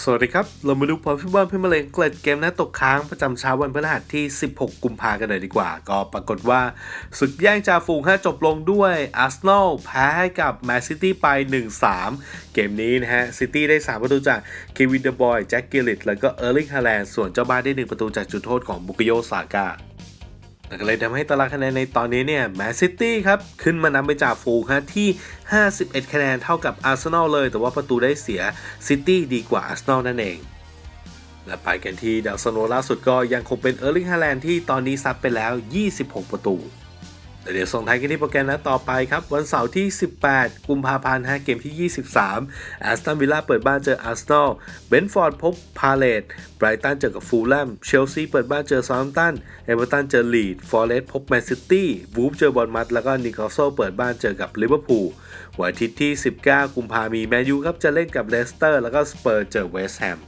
สวัสดีครับ เรามาดูพอพี่บอลพี่มะเร็งเกล็ดเกมน้าตกค้างประจำเช้าวันพฤหัสที่ 16 กุมภากันเลยดีกว่า ก็ปรากฏว่าศึกแย่งจ่าฝูง5จบลงด้วยอาร์เซนอลแพ้ให้กับแมนซิตี้ไป 1-3 เกมนี้นะฮะ ซิตี้ได้ 3 ประตูจากเควินเดบอย แจ็คกิลลิตแล้วก็เออร์ลิงฮาแลนด์ส่วนเจ้าบ้านได้ 1 ประตูจากจุดโทษของบุกโยซาก้า ก็เลยทำให้ตารางคะแนนในตอนนี้เนี่ยแมนซิตี้ครับ ขึ้นมานำไปจากฟูลฮะที่ 51 คะแนนเท่ากับอาร์เซนอลเลย แต่ว่าประตูได้เสียซิตี้ดีกว่าอาร์เซนอลนั่นเอง และไปกันที่ดาวซันโนล่าสุดก็ยังคงเป็นเออร์ลิงฮาแลนด์ที่ตอนนี้ซัดไปแล้ว 26 ประตู เดี๋ยวส่งท้ายกันที่โปรแกรมนัดต่อไปครับ วันเสาร์ที่ 18 กุมภาพันธ์ฮะเกมที่ 23แอสตันวิลล่าเปิดบ้านเจออาร์เซนอลเบนฟอร์ดพบพาเลตไบรตันเจอกับฟูลแลมเชลซีเปิดบ้านเจอซาร์มตันเอเวอร์ตันเจอลีดฟอร์เรสพบแมนซิตี้วูฟเจอบอลมัดแล้วก็นิคาสเซิลเปิดบ้านเจอกับลิเวอร์พูลวันอาทิตย์ที่ 19 กุมภาพันธ์มีแมนยูครับจะเล่นกับเลสเตอร์ แล้วก็สเปอร์เจอเวสต์แฮม